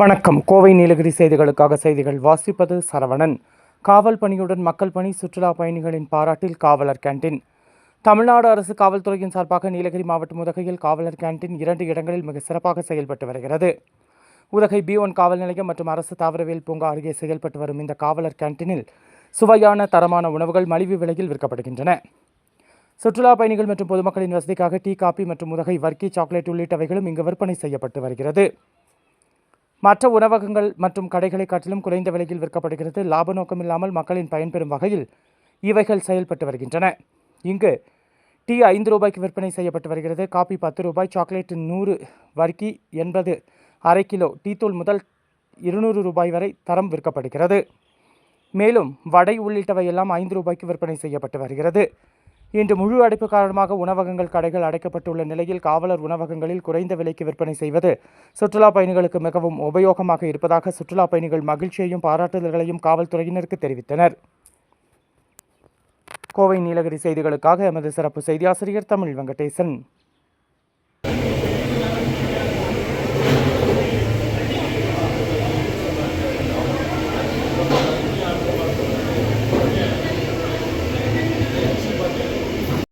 வணக்கம். கோவை நீலகிரி செய்திகளுக்காக செய்திகள் வாசிப்பது சரவணன். காவல் பணியுடன் மக்கள் பணி சுற்றுலா பயணிகளின் பாராட்டில் காவலர் கேண்டீன் தமிழ்நாடு அரசு காவல்துறையின் சார்பாக நீலகிரி மாவட்டம் உதகையில் காவலர் கேண்டீன் இரண்டு இடங்களில் மிக சிறப்பாக செயல்பட்டு வருகிறது. உதகை பி ஒன் காவல் நிலையம் மற்றும் அரசு தாவரவியல் பூங்கா அருகே செயல்பட்டு வரும் இந்த காவலர் கேண்டீனில் சுவையான தரமான உணவுகள் மலிவு விலையில் விற்கப்படுகின்றன. சுற்றுலா பயணிகள் மற்றும் பொதுமக்களின் வசதிக்காக டீ காபி மற்றும் உதகை வர்க்கி சாக்லேட் உள்ளிட்டவைகளும் இங்கு விற்பனை செய்யப்பட்டு வருகிறது. மற்ற உணவகங்கள் மற்றும் கடைகளை காட்டிலும் குறைந்த விலையில் விற்கப்படுகிறது. லாப நோக்கமில்லாமல் மக்களின் பயன்பெறும் வகையில் இவைகள் செயல்பட்டு வருகின்றன. இங்கு டீ ஐந்து ரூபாய்க்கு விற்பனை செய்யப்பட்டு வருகிறது. காபி பத்து ரூபாய் சாக்லேட் நூறு வர்க்கி எண்பது அரை கிலோ டீத்தூள் முதல் இருநூறு ரூபாய் வரை தரம் விற்கப்படுகிறது. மேலும் வடை உள்ளிட்டவை எல்லாம் ஐந்து ரூபாய்க்கு விற்பனை செய்யப்பட்டு வருகிறது. இன்று முழு அடைப்பு காரணமாக உணவகங்கள் கடைகள் அடைக்கப்பட்டுள்ள நிலையில் காவலர் உணவகங்களில் குறைந்த விலைக்கு விற்பனை செய்வது சுற்றுலா பயணிகளுக்கு மிகவும் உபயோகமாக இருப்பதாக சுற்றுலா பயணிகள் மகிழ்ச்சியையும் பாராட்டுதல்களையும் காவல்துறையினருக்கு தெரிவித்தனர். கோவை நீலகிரி செய்திகளுக்காக எமது சிறப்பு செய்தியாசிரியர் தமிழ் வெங்கடேசன்.